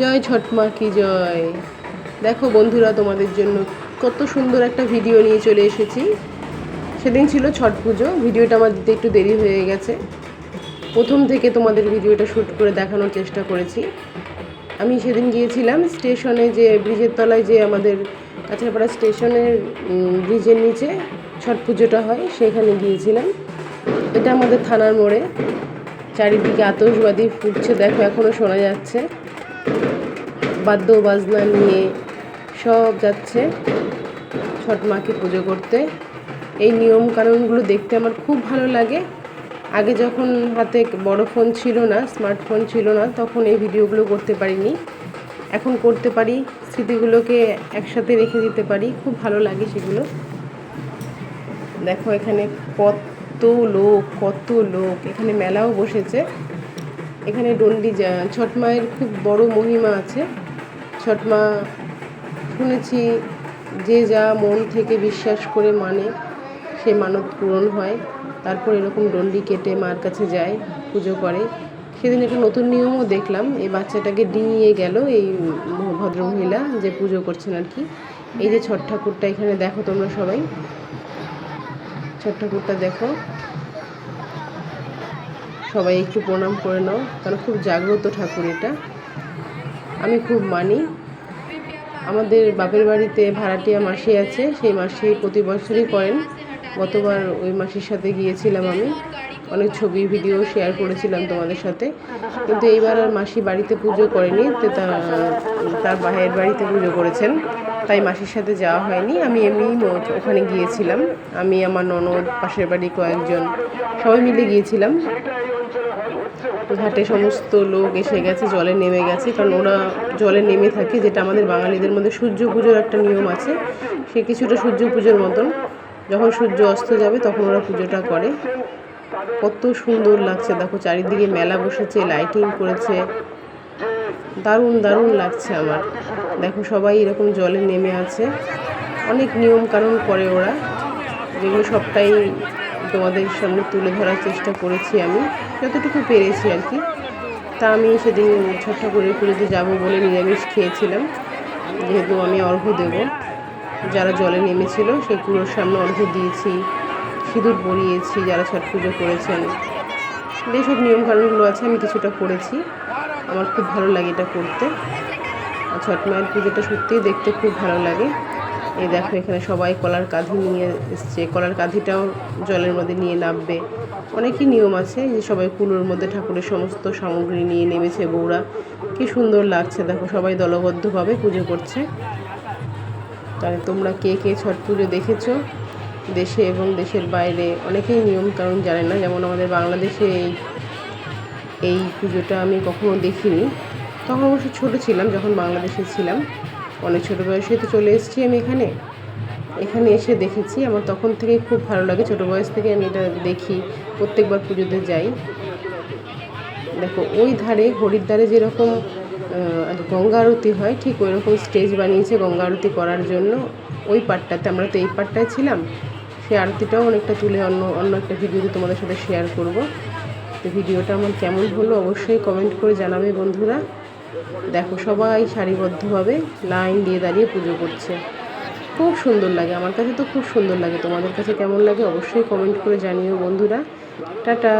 জয় ছট মা কি জয়। দেখো বন্ধুরা, তোমাদের জন্য কত সুন্দর একটা ভিডিও নিয়ে চলে এসেছি। সেদিন ছিল ছট পুজো, ভিডিওটা আমার দিতে একটু দেরি হয়ে গেছে। প্রথম থেকে তোমাদের ভিডিওটা শ্যুট করে দেখানোর চেষ্টা করেছি। আমি সেদিন গিয়েছিলাম স্টেশনে যে ব্রিজের তলায় যে আমাদের কাছাড়পাড়া স্টেশনের ব্রিজের নিচে ছট পুজোটা হয়, সেখানে গিয়েছিলাম। এটা আমাদের থানার মোড়ে। চারিদিকে আতশবাজি ফুটছে, দেখো এখনও শোনা যাচ্ছে। বাদ্য বাজনা নিয়ে সব যাচ্ছে ছট মাকে পুজো করতে। এই নিয়ম কানুনগুলো দেখতে আমার খুব ভালো লাগে। আগে যখন হাতে বড় ফোন ছিল না, স্মার্টফোন ছিল না, তখন এই ভিডিওগুলো করতে পারিনি। এখন করতে পারি, স্মৃতিগুলোকে একসাথে রেখে দিতে পারি, খুব ভালো লাগে সেগুলো। দেখো এখানে কত লোক কত লোক, এখানে মেলাও বসেছে। এখানে ডন্ডি ছট মায়ের খুব বড় মহিমা আছে। ছট মা শুনেছি, যে যা মন থেকে বিশ্বাস করে মানে সে মানত পূরণ হয়। তারপর এরকম ডন্ডি কেটে মার কাছে যায়, পুজো করে। সেদিন একটা নতুন নিয়মও দেখলাম, এই বাচ্চাটাকে ডিঙিয়ে গেল এই ভদ্রমহিলা যে পুজো করছেন আর কি। এই যে ছট ঠাকুরটা এখানে দেখো তোমরা সবাই। ছট ঠাকুরটা দেখো। সবাই একটু প্রণাম করে নাও কারণ খুব জাগ্রত ঠাকুর এটা। আমি খুব মানি। আমাদের বাপের বাড়িতে ভাড়াটিয়া মাসি আছে, সেই মাসি প্রতি বছরই করেন। গতবার ওই মাসির সাথে গিয়েছিলাম আমি। অনেক ছবি, ভিডিও শেয়ার করেছিলাম তোমাদের সাথে। কিন্তু এইবার আর মাসি বাড়িতে পুজো করেনি, তো তার বাহের বাড়িতে পুজো করেছেন। তাই মাসির সাথে যাওয়া হয়নি। আমি এমনি ওখানে গিয়েছিলাম। আমি, আমার ননদ, পাশের বাড়ি কয়েকজন, সবাই মিলে গিয়েছিলাম। ঘাটে সমস্ত লোক এসে গেছে, জলে নেমে গেছে, কারণ ওরা জলে নেমে থাকে, যেটা আমাদের বাঙালিদের মধ্যে সূর্য পুজোর একটা নিয়ম আছে। সে কিছুটা সূর্য পুজোর মতন। যখন সূর্য অস্ত যাবে, তখন ওরা পুজোটা করে। কত সুন্দর লাগছে, দেখো চারিদিকে মেলা বসেছে লাইটিং করেছে। দারুণ দারুণ লাগছে আমার। দেখো সবাই এরকম জলে নেমে আছে। অনেক নিয়ম কানুন করে ওরা, যেগুলো সবটাই তোমাদের সামনে তুলে ধরার চেষ্টা করেছি আমি। যতটুকু পেরেছি আর কি। তা আমি সেদিন ছোট্ট করে পুজোতে যাব বলে নিরামিষ খেয়েছিলাম। যেহেতু আমি অর্ঘ্য দেব। যারা জলে নেমেছিল, সেই কুলোর সামনে অর্ঘ্য দিয়েছি, সিঁদুর পরিয়েছি, যারা ছট পুজো করেছেন। যেসব নিয়মকানুনগুলো আছে, আমি কিছুটা করেছি। আমার খুব ভালো লাগে এটা করতে। আর ছট মায়ের পুজোটা সত্যিই দেখতে খুব ভালো লাগে। এই দেখো, এখানে সবাই কলার কাঁধি নিয়ে এসছে। কলার কাঁধিটাও জলের মধ্যে নিয়ে নামবে। অনেকই নিয়ম আছে যে সবাই কুলোর মধ্যে ঠাকুরের সমস্ত সামগ্রী নিয়ে নেমেছে বউরা। কি সুন্দর লাগছে, দেখো, সবাই দলবদ্ধভাবে পুজো করছে। তাহলে তোমরা কে কে ছট পুজো দেখেছ? দেশে এবং দেশের বাইরে। অনেকেই নিয়ম কারণ জানে না, যেমন আমাদের বাংলাদেশে এই এই পুজোটা আমি কখনো দেখিনি। তখন অবশ্য ছোটো ছিলাম, যখন বাংলাদেশে ছিলাম। অনেক ছোটো বয়সে তো চলে এসেছি আমি এখানে। এখানে এসে দেখেছি, আমার তখন থেকে খুব ভালো লাগে। ছোটো বয়স থেকে আমি এটা দেখি, প্রত্যেকবার পুজোতে যাই। দেখো, ওই ধারে হরিদ্বারে যেরকম গঙ্গা আরতি হয়, ঠিক ওই রকম স্টেজ বানিয়েছে গঙ্গা আরতি করার জন্য। ওই পার্টটাতে আমরা তো এই পার্টটায় ছিলাম। সেই আরতিটাও অনেকটা তুলে অন্য অন্য একটা ভিডিওতে তোমাদের সাথে শেয়ার করব। তো ভিডিওটা আমার কেমন হলো অবশ্যই কমেন্ট করে জানাবে বন্ধুরা। সবাই সারিবদ্ধভাবে লাইন দিয়ে দাঁড়িয়ে পুজো করছে। খুব সুন্দর লাগে, আমার কাছে তো খুব সুন্দর লাগে। তোমাদের কাছে কেমন লাগে অবশ্যই কমেন্ট করে জানিও বন্ধুরা। টাটা!